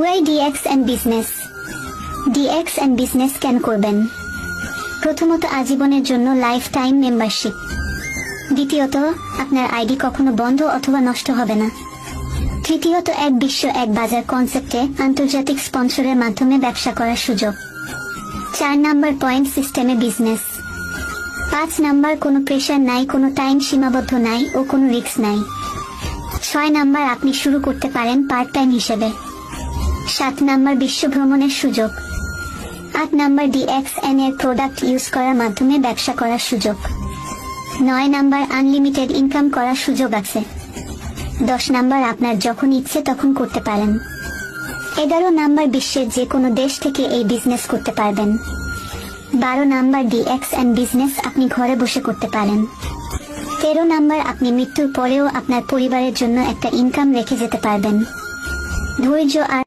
Why DX and business DX and business কেন করবেন। প্রথমত আজীবনের জন্য লাইফ টাইম মেম্বারশিপ দ্বিতীয়ত, আপনার আইডি কখনো বন্ধ অথবা নষ্ট হবে না। তৃতীয়ত, এক বিশ্ব, এক বাজার কনসেপ্টে আন্তর্জাতিক স্পন্সরের মাধ্যমে ব্যবসা করার সুযোগ। চার নাম্বার পয়েন্ট সিস্টেমে বিজনেস পাঁচ নাম্বার, কোনো প্রেশার নাই, কোনো টাইম সীমাবদ্ধ নাই ও কোনো রিস্ক নাই। ছয় নাম্বার, আপনি শুরু করতে পারেন পার্ট টাইম হিসেবে। সাত নাম্বার বিশ্ব ভ্রমণের সুযোগ। আট নাম্বার ডিএক্স এন এর প্রোডাক্ট ইউজ করার মাধ্যমে ব্যবসা করার সুযোগ। নয় নাম্বার আনলিমিটেড ইনকাম করার সুযোগ আছে। দশ নাম্বার আপনার যখন ইচ্ছে তখন করতে পারেন। এগারো নাম্বার বিশ্বের যে কোনো দেশ থেকে এই বিজনেস করতে পারবেন। বারো নাম্বার ডিএক্স অ্যান্ড বিজনেস আপনি ঘরে বসে করতে পারেন। তেরো নাম্বার আপনি মৃত্যুর পরেও আপনার পরিবারের জন্য একটা ইনকাম রেখে যেতে পারবেন। ধৈর্য আর